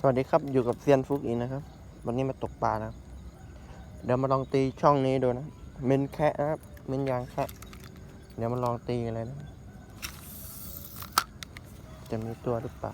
สวัสดีครับอยู่กับเซียนฟุกอีกนะครับ วันนี้มาตกปลานะครับ เดี๋ยวมาลองตีช่องนี้ดูนะเมนแคะนะครับเมนยางแคะเดี๋ยวมาลองตีกันเลยนะ จะมีตัวหรือเปล่า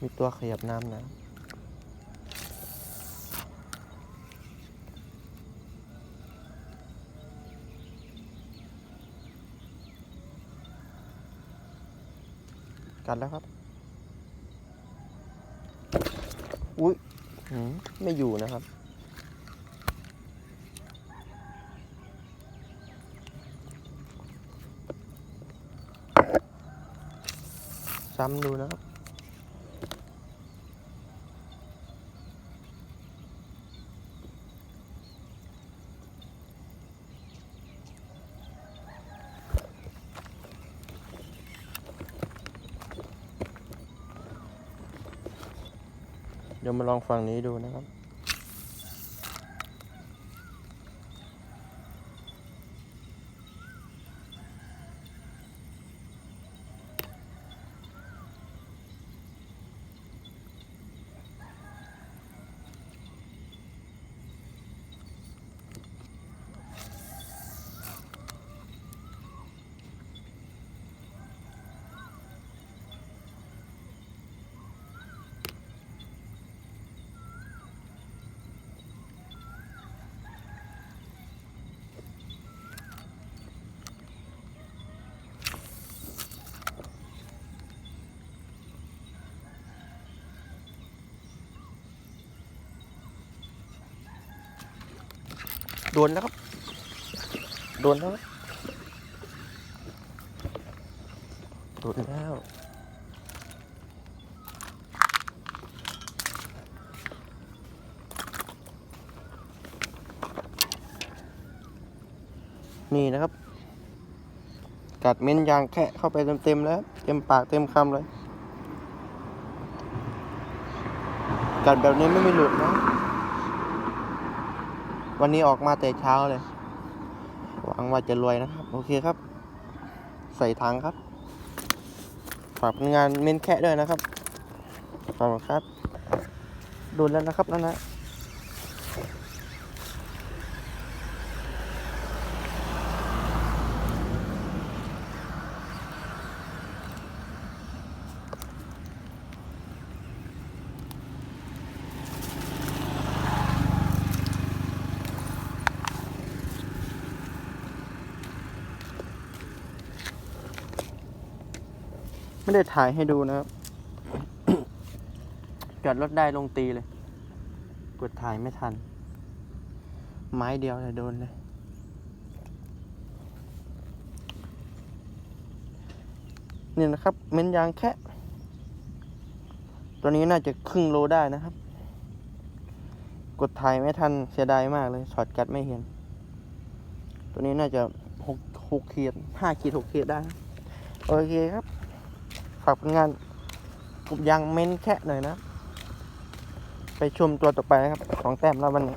มีตัวขยับน้ำนะกัดแล้วครับ อุ้ยมไม่อยู่นะครับ ซ้ำดูนะครับ เดี๋ยวมาลองฝั่งนี้ดูนะครับ ดนแล้วครับ โดนแล้วโดนแล้วนี่นะครับ กัดเม้นยางแค่เข้าไปเต็มๆแล้ว เต็มปากเต็มคำเลย กัดแบบนี้ไม่มีหลุดนะ วันนี้ออกมาแต่เช้าเลย หวังว่าจะรวยนะครับ โอเคครับ ใส่ถังครับ ฝากผลงานเม้นแค่ด้วยนะครับ ขอบคุณครับ ดูแล้วนะครับนั่นนะ ไม่ได้ถ่ายให้ดูนะครับจอดรถได้ลงตีเลย กดถ่ายไม่ทัน ไม้เดียวเลยโดนเลยนี่นะครับ เม้นยางแค่ ตัวนี้น่าจะครึ่งโลได้นะครับ กดถ่ายไม่ทันเสียดายมากเลยช็อตกัดไม่เห็น ตัวนี้น่าจะหกหกขีดห้าขีดหกขีดได้ โอเคครับากผลงานกลุ่มยางเม้นแค่หน่อยนะ ไปชมตัวต่อไปนะครับ ของแต้มแล้ววันนี้